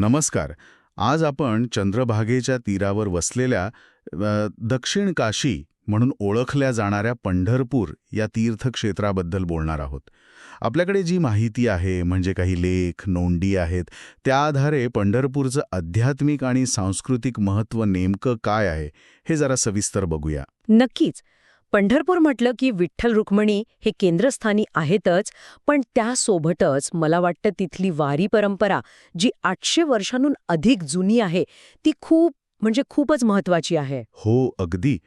नमस्कार. आज आपण चंद्रभागेच्या तीरावर वसलेल्या दक्षिण काशी म्हणून ओळखल्या जाणाऱ्या पंढरपूर या तीर्थक्षेत्राबद्दल बोलणार आहोत. आपल्याकडे जी माहिती आहे म्हणजे काही लेख नोंदी आहेत त्या आधारे पंढरपूरचं आध्यात्मिक आणि सांस्कृतिक महत्त्व नेमकं काय आहे हे जरा सविस्तर बघूया. नक्कीच. पंढरपूर म्हटलं की विठ्ठल रुक्मणी हे केंद्रस्थानी आहेतच पण त्यासोबतच मला वाटतं तिथली वारी परंपरा जी आठशे वर्षांहून अधिक जुनी आहे ती खूप म्हणजे खूपच महत्वाची आहे. हो अगदी.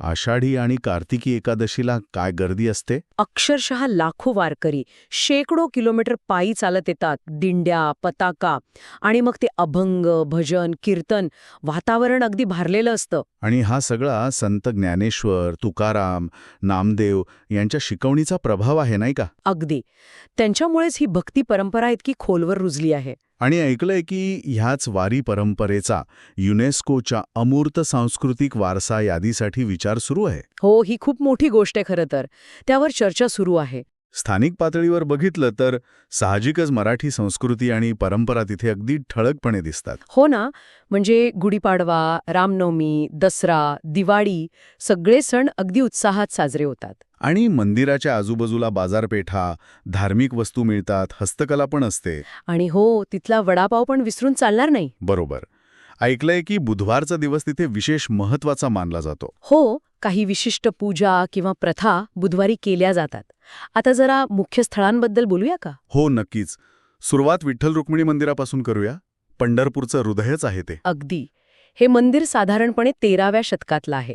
आषाढी आणि कार्तिकी एकादशीला काय गर्दी असते? अक्षरशः लाखो वारकरी शेकडो किलोमीटर पायी चालत येतात दिंड्या पताका आणि मग ते अभंग भजन कीर्तन वातावरण अगदी भारलेलं असतं. आणि हा सगळा संत ज्ञानेश्वर तुकाराम नामदेव यांच्या शिकवणीचा प्रभाव आहे नाही का? अगदी. त्यांच्यामुळेच ही भक्ती परंपरा इतकी खोलवर रुजली आहे. आणि ऐकलंय की ह्याच वारी परंपरेचा युनेस्कोच्या अमूर्त सांस्कृतिक वारसा यादीसाठी विचार सुरू आहे. हो ही खूप मोठी गोष्ट आहे खरं तर. त्यावर चर्चा सुरू आहे. स्थानिक पातळीवर बघितलं तर साहजिकच मराठी संस्कृती आणि परंपरा तिथे अगदी ठळकपणे दिसतात. हो ना? म्हणजे गुढीपाडवा रामनवमी दसरा दिवाळी सगळे सण अगदी उत्साहात साजरे होतात. आणि मंदिराच्या आजूबाजूला बाजारपेठा धार्मिक वस्तू मिळतात हस्तकला पण असते. आणि हो तिथला वडापाव पण विसरून चालणार नाही. बरोबर. ऐकलंय की बुधवारचा दिवस तिथे विशेष महत्त्वाचा मानला जातो. हो काही विशिष्ट पूजा किंवा प्रथा बुधवारी केल्या जातात. आता जरा मुख्य स्थळांबद्दल बोलूया का? हो नक्कीच. सुरुवात विठ्ठल रुक्मिणी मंदिरापासून करूया. पंढरपूरचं हृदयच आहे ते. अगदी. हे मंदिर साधारणपणे तेराव्या शतकातलं आहे.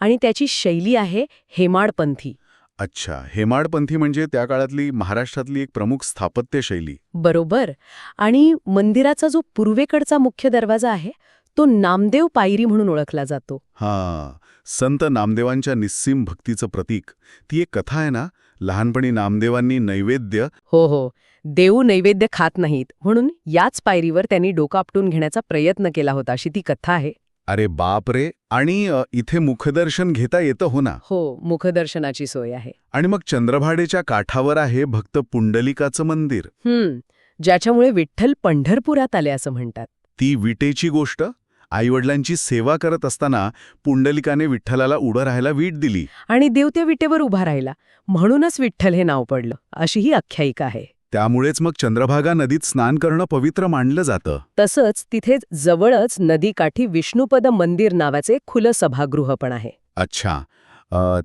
आणि त्याची शैली आहे हेमाडपंथी. अच्छा. हेमाडपंथी म्हणजे त्या काळातली महाराष्ट्रातली एक प्रमुख स्थापत्य शैली. बरोबर. आणि मंदिराचा जो पूर्वेकडचा मुख्य दरवाजा आहे तो नामदेव पायरी म्हणून ओळखला जातो. हा. संत नामदेवांच्या निस्सीम भक्तीचं प्रतीक. ती एक कथा आहे ना? लहानपणी नामदेवांनी नैवेद्य हो हो. देऊ नैवेद्य खात नाहीत. म्हणून याच पायरीवर त्यांनी डोकं आपटून घेण्याचा प्रयत्न केला होता अशी ती कथा आहे. अरे बाप रे! आणि इथे मुखदर्शन घेता येतं हो ना? हो मुखदर्शनाची सोय आहे. आणि मग चंद्रभाडेच्या काठावर आहे भक्त पुंडलिकाचं मंदिर. हम्म. ज्याच्यामुळे विठ्ठल पंढरपुरात आले असं म्हणतात. ती विटेची गोष्ट? आईवडिलांची सेवा करत असताना पुंडलिकाने विठ्ठलाला उडं राहायला वीट दिली. आणि देव त्या विटेवर उभा राहिला. म्हणूनच विठ्ठल हे नाव पडलं. अशी ही आख्यायिका आहे. त्यामुळेच मग चंद्रभागा नदीत स्नान करणं पवित्र मानलं जातं. तसंच तिथेच जवळच नदीकाठी विष्णुपद मंदिर नावाचे खुलं सभागृह पण आहे. अच्छा.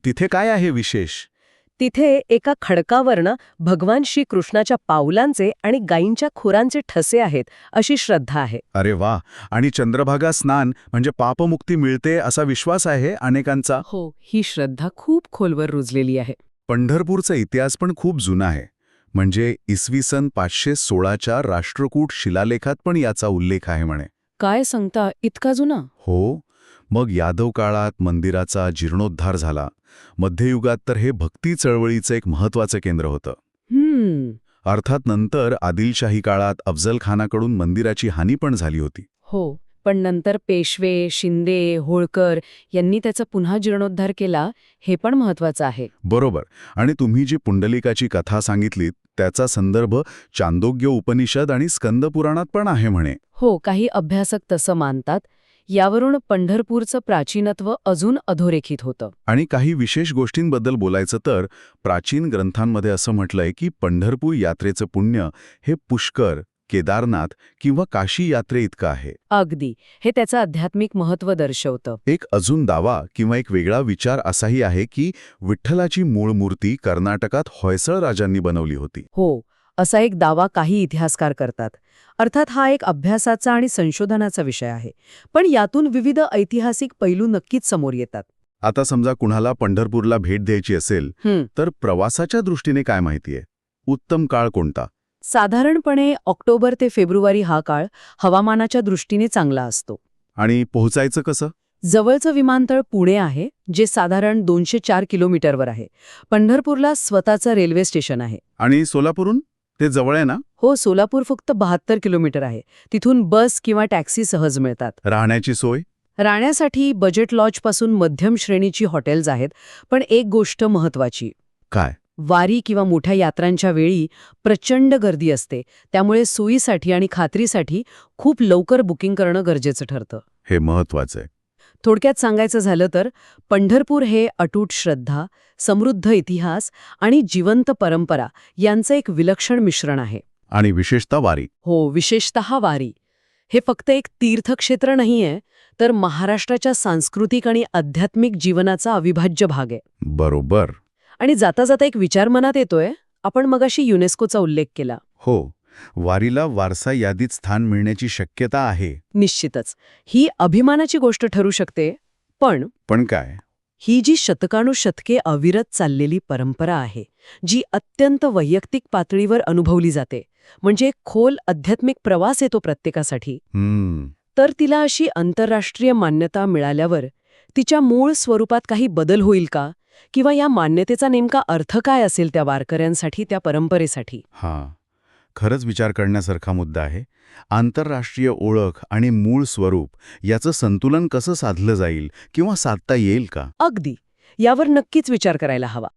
तिथे काय आहे विशेष? तिथे एका खडकावरनं भगवान श्रीकृष्णाच्या पावलांचे आणि गायींच्या खुरांचे ठसे आहेत अशी श्रद्धा आहे. अरे वा! आणि चंद्रभागा स्नान म्हणजे पापमुक्ती मिळते असा विश्वास आहे अनेकांचा? हो ही श्रद्धा खूप खोलवर रुजलेली आहे. पंढरपूरचा इतिहास पण खूप जुना आहे. म्हणजे इसवी सन पाचशे सोळाच्या राष्ट्रकूट शिलालेखात पण याचा उल्लेख आहे म्हणे. काय सांगता इतका जुना? हो. मग यादव काळात मंदिराचा जीर्णोद्धार झाला. मध्ययुगात तर हे भक्ती चळवळीचं एक महत्वाचं केंद्र होतं. हम्म. अर्थात नंतर आदिलशाही काळात अफजल खानाकडून मंदिराची हानी पण झाली होती. हो पण नंतर पेशवे शिंदे होळकर यांनी त्याचा पुन्हा जीर्णोद्धार केला हे पण महत्वाचं आहे. बरोबर. आणि तुम्ही जी पुंडलिकाची कथा सांगितलीत त्याचा संदर्भ चांदोग्य उपनिषद आणि स्कंदपुराणात पण आहे म्हणे. हो काही अभ्यासक तसं मानतात यावरून पंढरपूरचं प्राचीनत्व अजून अधोरेखित होतं. आणि काही विशेष गोष्टींबद्दल बोलायचं तर प्राचीन ग्रंथांमध्ये असं म्हटलंय की पंढरपूर यात्रेचं पुण्य हे पुष्कर केदारनाथ किंवा काशी यात्रे इतकं आहे. अगदी. हे त्याचं आध्यात्मिक महत्त्व दर्शवतं. एक अजून दावा किंवा एक वेगळा विचार असाही आहे की विठ्ठलाची मूळ मूर्ती कर्नाटकात होयसळ राजांनी बनवली होती. हो. असा एक दावा काही इतिहासकार करतात. अर्थात हा एक अभ्यासाचा आणि संशोधनाचा विषय आहे. पण यातून विविध ऐतिहासिक पैलू नक्कीच समोर येतात. आता समजा कुणाला पंढरपूरला भेट द्यायची असेल तर प्रवासाच्या दृष्टीने काय माहितीये उत्तम काळ कोणता? साधारणपणे ऑक्टोबर ते फेब्रुवारी हा काळ हवामानाच्या दृष्टीने चांगला असतो. आणि पोहोचायचं कसं? जवळचं विमानतळ पुणे आहे जे साधारण दोनशे चार किलोमीटरवर आहे. पंढरपूरला स्वतःचं रेल्वे स्टेशन आहे. आणि सोलापूरहून? ते जवळ आहे ना? हो सोलापूर फक्त बहात्तर किलोमीटर आहे. तिथून बस किंवा टॅक्सी सहज मिळतात. राहण्याची सोय? राहण्यासाठी बजेट लॉजपासून मध्यम श्रेणीची हॉटेल्स आहेत पण एक गोष्ट महत्वाची काय? वारी किंवा मोठ्या यात्रांच्या वेळी प्रचंड गर्दी असते. त्यामुळे सोयीसाठी आणि खात्रीसाठी खूप लवकर बुकिंग करणं गरजेचं ठरतं. हे महत्वाचं आहे. थोडक्यात सांगायचं झालं तर पंढरपूर हे अटूट श्रद्धा समृद्ध इतिहास आणि जिवंत परंपरा यांचं एक विलक्षण मिश्रण आहे. आणि विशेषतः वारी. हो विशेषतः वारी. हे फक्त एक तीर्थक्षेत्र नाहीये तर महाराष्ट्राच्या सांस्कृतिक आणि आध्यात्मिक जीवनाचा अविभाज्य भाग आहे. बरोबर. आणि जाता जाता एक विचार मनात येतोय आपण मगाशी युनेस्कोचा उल्लेख केला. हो. वारीला वारसा यादीत स्थान मिळण्याची शक्यता आहे. निश्चितच. ही अभिमानाची गोष्ट ठरू शकते पण पण काय? ही जी शतकानुशतके अविरत चाललेली परंपरा आहे जी अत्यंत वैयक्तिक पातळीवर अनुभवली जाते म्हणजे एक खोल आध्यात्मिक प्रवास येतो प्रत्येकासाठी तर तिला अशी आंतरराष्ट्रीय मान्यता मिळाल्यावर तिच्या मूळ स्वरूपात काही बदल होईल का? किंवा या मान्यतेचा नेमका अर्थ काय असेल त्या वारकऱ्यांसाठी त्या परंपरेसाठी? हां. खरंच विचार करण्यासारखा मुद्दा आहे. आंतरराष्ट्रीय ओळख आणि मूळ स्वरूप याचं संतुलन कसं साधलं जाईल किंवा साधता येईल का? अगदी. यावर नक्कीच विचार करायला हवा.